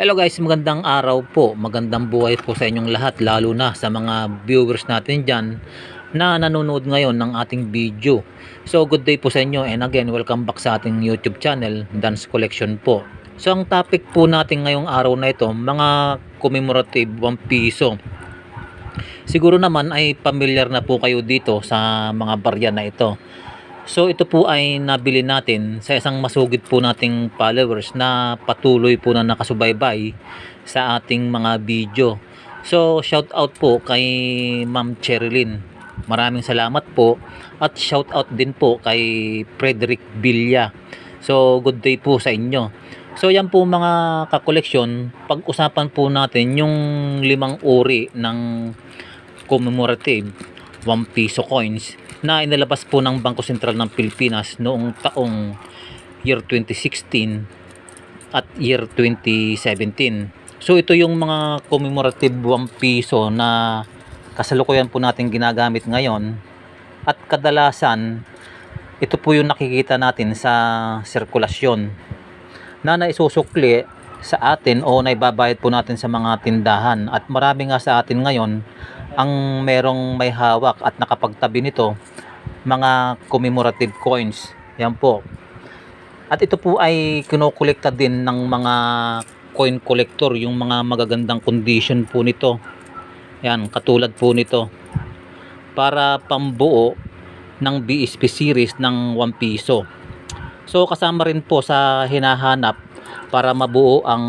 Hello guys, magandang araw po. Magandang buhay po sa inyong lahat, lalo na sa mga viewers natin dyan na nanonood ngayon ng ating video. So good day po sa inyo and again, welcome back sa ating YouTube channel, Dance Collection po. So ang topic po natin ngayong araw na ito, mga commemorative 1 piso. Siguro naman ay familiar na po kayo dito sa mga barya na ito. So ito po ay nabili natin sa isang masugid po nating followers na patuloy po na nakasubaybay sa ating mga video. So shout out po kay Ma'am Cherilyn. Maraming salamat po at shout out din po kay Frederick Villa. So good day po sa inyo. So yan po mga kakoleksyon, pag-usapan po natin yung limang uri ng commemorative 1 piso coins na inilabas po ng Bangko Sentral ng Pilipinas noong taong year 2016 at year 2017. So ito yung mga commemorative 1 piso na kasalukuyan po natin ginagamit ngayon at kadalasan ito po yung nakikita natin sa sirkulasyon na naisusukli sa atin o naibabayad po natin sa mga tindahan at marami nga sa atin ngayon ang merong may hawak at nakapagtabi nito mga commemorative coins. Yan po. At ito po ay kinokolekta din ng mga coin collector yung mga magagandang condition po nito. Yan katulad po nito. Para pambuo ng BSP series ng 1 piso. So kasama rin po sa hinahanap para mabuo ang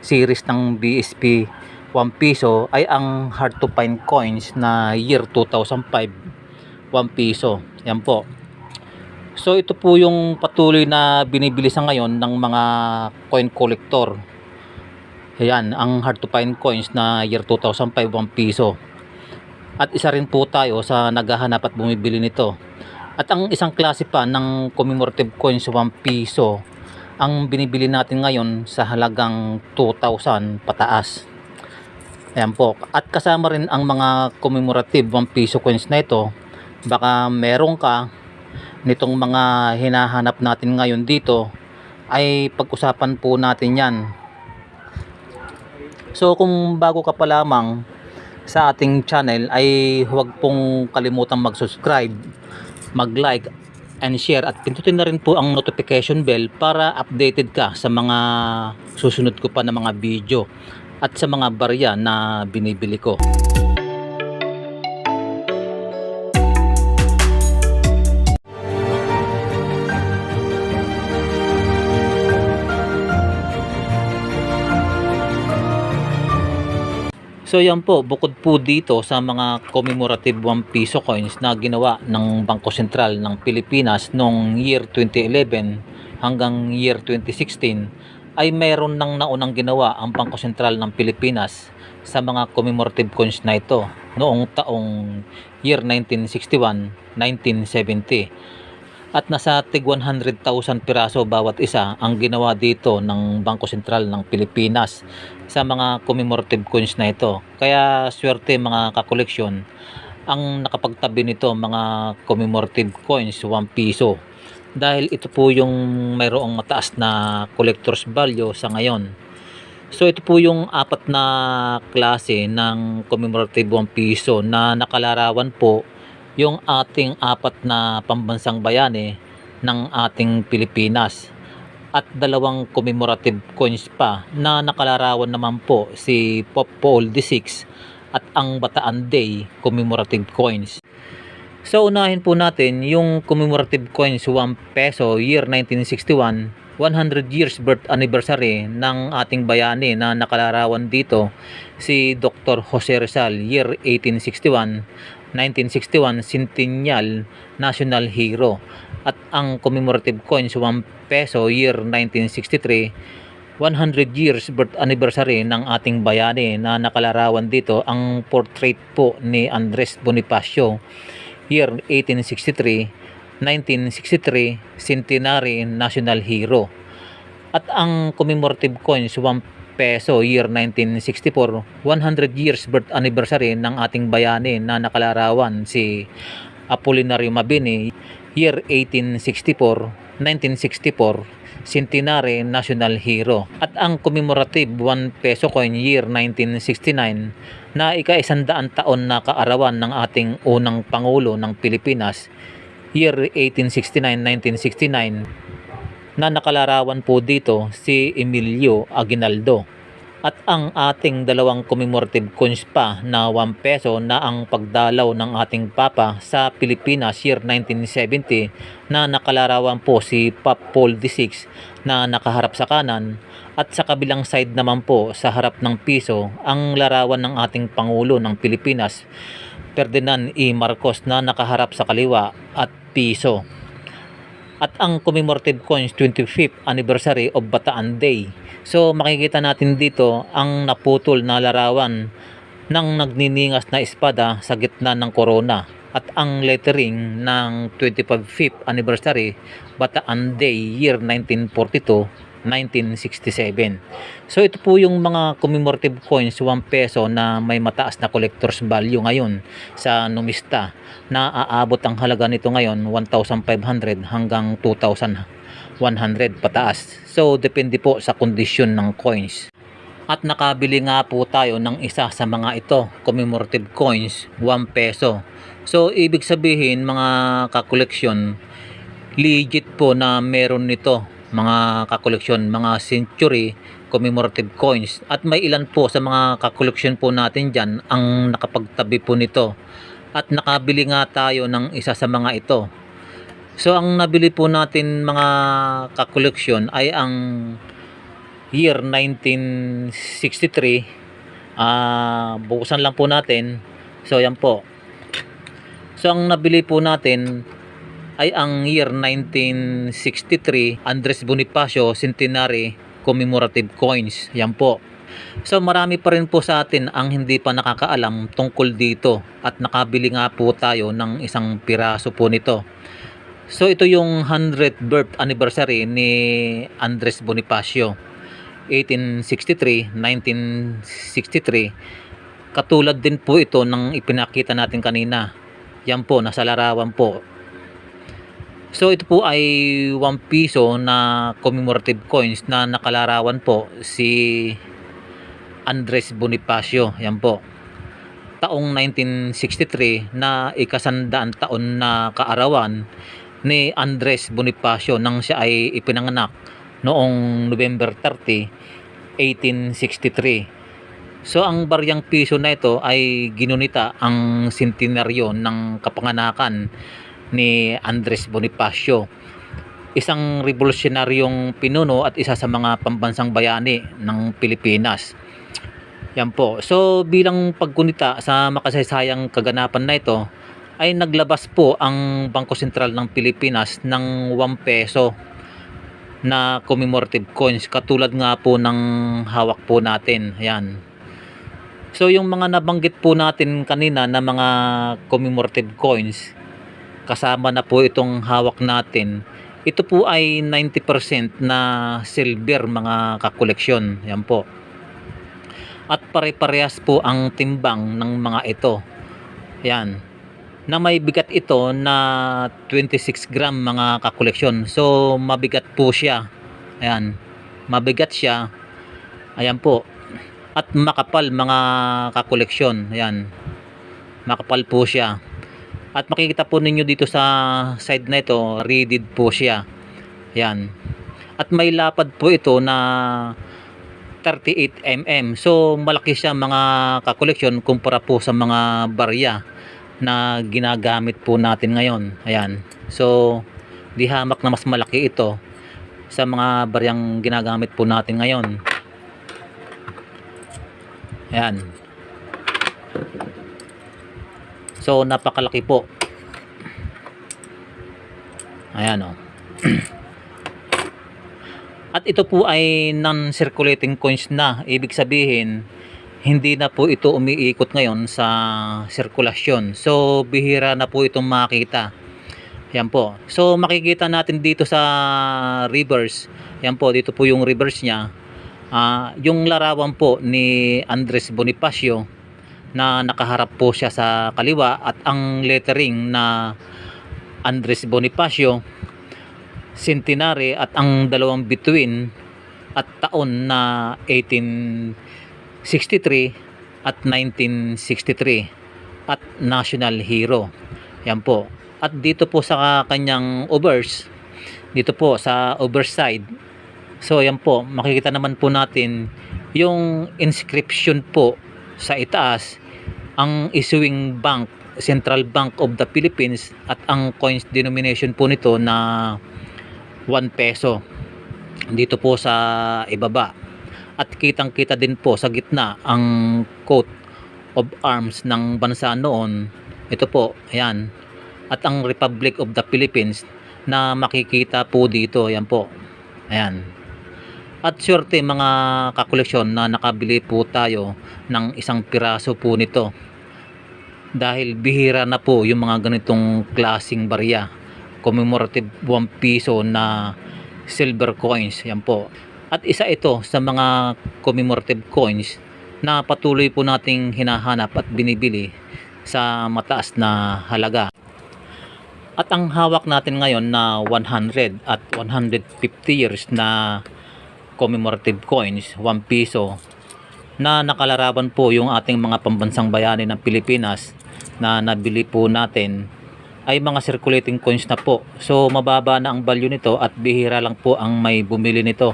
series ng BSP 1 piso ay ang hard to find coins na year 2005 1 piso. Yan po. So ito po yung patuloy na binibili sa ngayon ng mga coin collector. Yan ang hard to find coins na year 2005 1 piso. At isa rin po tayo sa naghahanap at bumibili nito. At ang isang klase pa ng commemorative coins 1 piso ang binibili natin ngayon sa halagang 2,000 pataas Ayan po. At kasama rin ang mga commemorative 1 piso coins na ito. Baka meron ka nitong mga hinahanap natin ngayon dito ay pag-usapan po natin yan. So kung bago ka pa lamang sa ating channel ay huwag pong kalimutang mag-subscribe, mag-like and share at pindutin na rin po ang notification bell para updated ka sa mga susunod ko pa na mga video at sa mga barya na binibili ko. So yan po, bukod po dito sa mga commemorative 1 piso coins na ginawa ng Bangko Sentral ng Pilipinas noong year 2011 hanggang year 2016 ay mayroon nang naunang ginawa ang Bangko Sentral ng Pilipinas sa mga commemorative coins na ito noong taong year 1961, 1970 at nasa tig 100,000 piraso bawat isa ang ginawa dito ng Bangko Sentral ng Pilipinas sa mga commemorative coins na ito. Kaya swerte mga kakoleksyon ang nakapagtabi nito mga commemorative coins 1 piso dahil ito po yung mayroong mataas na collector's value sa ngayon. So ito po yung apat na klase ng commemorative 1 piso na nakalarawan po yung ating apat na pambansang bayani ng ating Pilipinas at dalawang commemorative coins pa na nakalarawan naman po si Pope Paul VI at ang Bataan Day commemorative coins. So unahin po natin yung commemorative coins 1 peso year 1961 100 years birth anniversary ng ating bayani na nakalarawan dito si Dr. Jose Rizal year 1861 1961 Centennial National Hero at ang commemorative coins 1 peso year 1963 100 years birth anniversary ng ating bayani na nakalarawan dito ang portrait po ni Andres Bonifacio year 1863 1963 Centenary National Hero at ang commemorative coins 1 peso year 1964 100 years birth anniversary ng ating bayani na nakalarawan si Apolinario Mabini year 1864 1964 Centenary National Hero. At ang commemorative 1 peso coin year 1969 na ika-isandaan taon na kaarawan ng ating unang Pangulo ng Pilipinas year 1869-1969 na nakalarawan po dito si Emilio Aguinaldo. At ang ating dalawang commemorative coins pa na 1 peso na ang pagdalaw ng ating Papa sa Pilipinas year 1970 na nakalarawan po si Pop Paul VI na nakaharap sa kanan at sa kabilang side naman po sa harap ng piso ang larawan ng ating Pangulo ng Pilipinas Ferdinand E. Marcos na nakaharap sa kaliwa at piso at ang commemorative coins 25th anniversary of Bataan Day. So makikita natin dito ang naputol na larawan ng nagniningas na espada sa gitna ng corona at ang lettering ng 25th anniversary Bataan Day year 1942 1967. So ito po yung mga commemorative coins 1 peso na may mataas na collector's value ngayon sa numista na aabot ang halaga nito ngayon 1,500 hanggang 2,100 pataas. So depende po sa kondisyon ng coins. At nakabili nga po tayo ng isa sa mga ito, commemorative coins, 1 peso. So ibig sabihin mga kakoleksyon, legit po na meron nito mga kakoleksyon, mga century commemorative coins. At may ilan po sa mga kakoleksyon po natin dyan ang nakapagtabi po nito. At nakabili nga tayo ng isa sa mga ito. So ang nabili po natin mga kakoleksyon ay ang year 1963. Ah, bukusan lang po natin. So yan po. So ang nabili po natin ay ang year 1963 Andres Bonifacio Centenary Commemorative Coins. Yan po. So marami pa rin po sa atin ang hindi pa nakakaalam tungkol dito at nakabili nga po tayo ng isang piraso po nito. So ito yung 100th birth anniversary ni Andres Bonifacio 1863, 1963. Katulad din po ito ng ipinakita natin kanina. Yan po, nasa larawan po. So ito po ay 1 piso na commemorative coins na nakalarawan po si Andres Bonifacio. Yan po. Taong 1963 na ikasandaan taon na kaarawan ni Andres Bonifacio nang siya ay ipinanganak noong November 30, 1863. So ang baryang piso na ito ay ginunita ang sentenaryo ng kapanganakan ni Andres Bonifacio. Isang revolusyonaryong pinuno at isa sa mga pambansang bayani ng Pilipinas. Yan po. So bilang pagkunita sa makasaysayang kaganapan na ito, ay naglabas po ang Bangko Sentral ng Pilipinas ng 1 peso na commemorative coins katulad nga po ng hawak po natin. Ayan. So yung mga nabanggit po natin kanina na mga commemorative coins, kasama na po itong hawak natin. Ito po ay 90% na silver mga kakoleksyon. Yan po. At pare-parehas po ang timbang ng mga ito. Yan. Na may bigat ito na 26 gram mga kakoleksyon. So mabigat po siya. Ayan. Mabigat siya. Ayan po. At makapal mga kakoleksyon. Ayan. Makapal po siya. At makikita po ninyo dito sa side na ito, reeded po siya. Yan. At may lapad po ito na 38 mm. So malaki siya mga kakoleksyon kumpara po sa mga barya na ginagamit po natin ngayon. Ayan. So di hamak na mas malaki ito sa mga baryang ginagamit po natin ngayon. Ayan. So napakalaki po. Ayan o. Oh. At ito po ay non-circulating coins na. Ibig sabihin, hindi na po ito umiikot ngayon sa sirkulasyon. So bihira na po itong makita. Yan po. So makikita natin dito sa reverse. Yan po, dito po yung reverse niya. Ah, yung larawan po ni Andres Bonifacio na nakaharap po siya sa kaliwa at ang lettering na Andres Bonifacio centenary at ang dalawang between at taon na 1863 at 1963 at national hero. Yan po. At dito po sa kanyang overs, dito po sa overside. So yan po, makikita naman po natin yung inscription po sa itaas ang issuing bank Central Bank of the Philippines at ang coins denomination po nito na 1 peso. Dito po sa ibaba. At kitang kita din po sa gitna ang coat of arms ng bansa noon. Ito po ayan. At ang Republic of the Philippines na makikita po dito ayan po. Ayan at syerte mga kakoleksyon na nakabili po tayo ng isang piraso po nito. Dahil bihira na po yung mga ganitong klasing barya. Commemorative 1 piso na silver coins. Yan po. At isa ito sa mga commemorative coins na patuloy po nating hinahanap at binibili sa mataas na halaga. At ang hawak natin ngayon na 100 at 150 years na commemorative coins 1 piso na nakalarawan po yung ating mga pambansang bayani ng Pilipinas na nabili po natin ay mga circulating coins na po. So mababa na ang value nito at bihira lang po ang may bumili nito.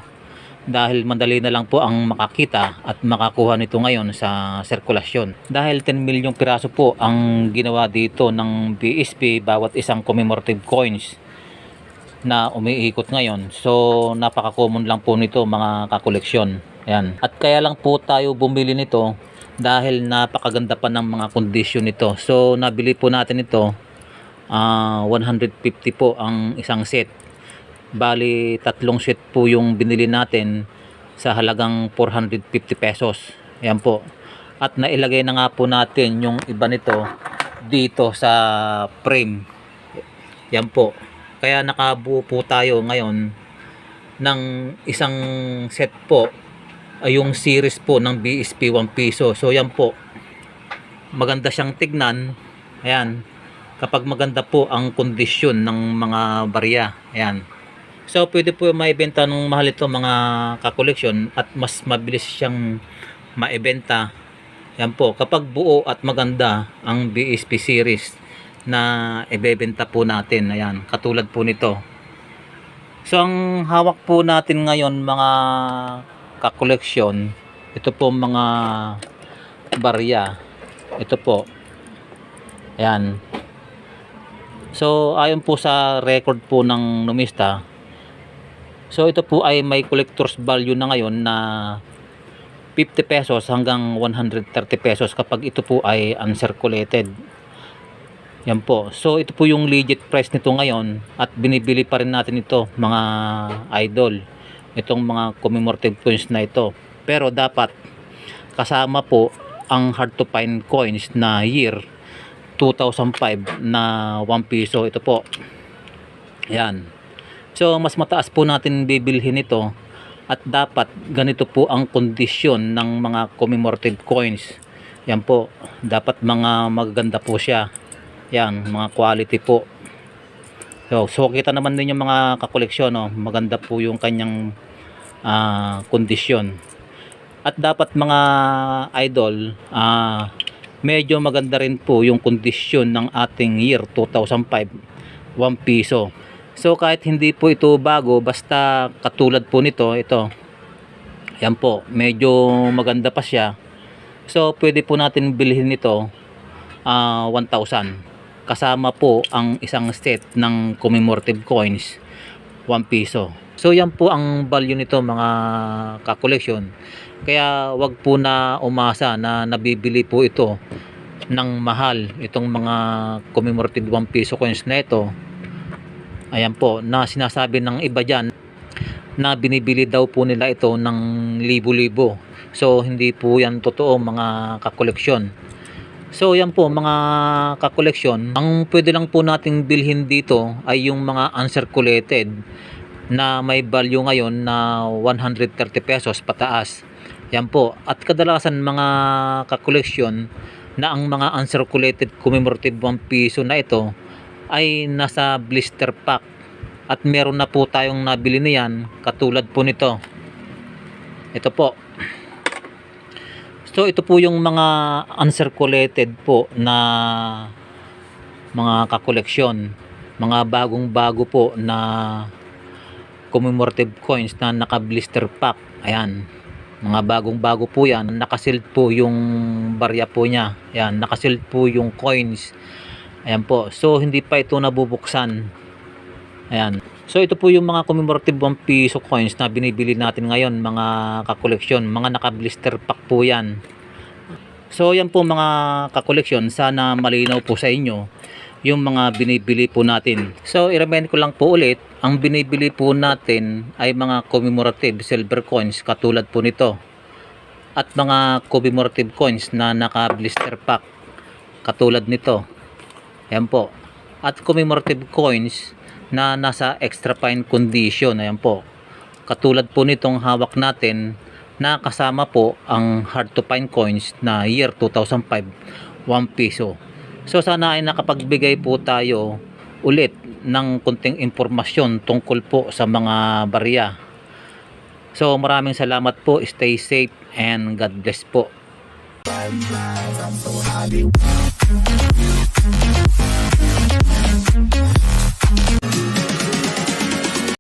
Dahil madali na lang po ang makakita at makakuha nito ngayon sa sirkulasyon. Dahil 10 milyong piraso po ang ginawa dito ng BSP bawat isang commemorative coins na umiikot ngayon. So napaka-common lang po nito mga kakoleksyon. Ayan. At kaya lang po tayo bumili nito dahil napakaganda pa ng mga kondisyon nito. So nabili po natin ito ah 150 po ang isang set. Bali tatlong set po yung binili natin sa halagang 450 pesos. Ayan po. At nailagay na nga po natin yung iba nito dito sa frame. Yan po. Kaya nakabuo po tayo ngayon ng isang set po ay yung series po ng BSP 1 piso. So yan po. Maganda siyang tignan. Ayan. Kapag maganda po ang kondisyon ng mga barya. Ayan. So pwede po maibenta ng mahal ito mga kakoleksyon at mas mabilis siyang maibenta. Yan po. Kapag buo at maganda ang BSP series na ibebenta po natin. Ayan. Katulad po nito. So ang hawak po natin ngayon mga kakoleksyon ito po mga barya ito po ayan so ayon po sa record po ng numista so ito po ay may collector's value na ngayon na 50 pesos hanggang 130 pesos kapag ito po ay uncirculated yan po. So ito po yung legit price nito ngayon at binibili pa rin natin ito mga idol itong mga commemorative coins na ito. Pero dapat kasama po ang hard to find coins na year 2005 na 1 piso ito po. Yan. So mas mataas po natin bibilhin ito at dapat ganito po ang kondisyon ng mga commemorative coins. Yan po. Dapat mga magaganda po siya. Yan, mga quality po. So, so kita naman din yung mga kakoleksyon, no? maganda po yung kanyang ah, kondisyon. At dapat mga idol, ah, medyo maganda rin po yung kondisyon ng ating year 2005, 1 piso. So kahit hindi po ito bago, basta katulad po nito, ito, yan po, medyo maganda pa siya. So pwede po natin bilhin ito ah 1,000 kasama po ang isang set ng commemorative coins 1 piso. So yan po ang value nito mga kakoleksyon. Kaya wag po na umasa na nabibili po ito ng mahal itong mga commemorative 1 piso coins na ito. Ayan po na sinasabi ng iba dyan na binibili daw po nila ito ng libo-libo. So hindi po yan totoo mga kakoleksyon So yan po mga kakoleksyon, ang pwede lang po nating bilhin dito ay yung mga uncirculated na may value ngayon na 130 pesos pataas. Yan po. At kadalasan mga kakoleksyon na ang mga uncirculated commemorative 1 piso na ito ay nasa blister pack. At meron na po tayong nabili niyan katulad po nito. Ito po. So ito po yung mga uncirculated po na mga kakoleksyon. Mga bagong bago po na commemorative coins na naka-blister pack. Ayan. Mga bagong bago po yan. Nakasilt po yung barya po niya. Ayan. Nakasilt po yung coins. Ayan po. So hindi pa ito nabubuksan. Ayan. So ito po yung mga commemorative 1 piso coins na binibili natin ngayon mga kakoleksyon. Mga naka-blister pack po yan. So yan po mga kakoleksyon. Sana malinaw po sa inyo yung mga binibili po natin. So i-remind ko lang po ulit, ang binibili po natin ay mga commemorative silver coins katulad po nito. At mga commemorative coins na naka-blister pack katulad nito. Ayan po. At commemorative coins na nasa extra fine condition. Ayan po. Katulad po nitong hawak natin na kasama po ang hard to find coins na year 2005 1 piso. So sana ay nakapagbigay po tayo ulit ng kunting impormasyon tungkol po sa mga barya. So maraming salamat po. Stay safe and God bless po.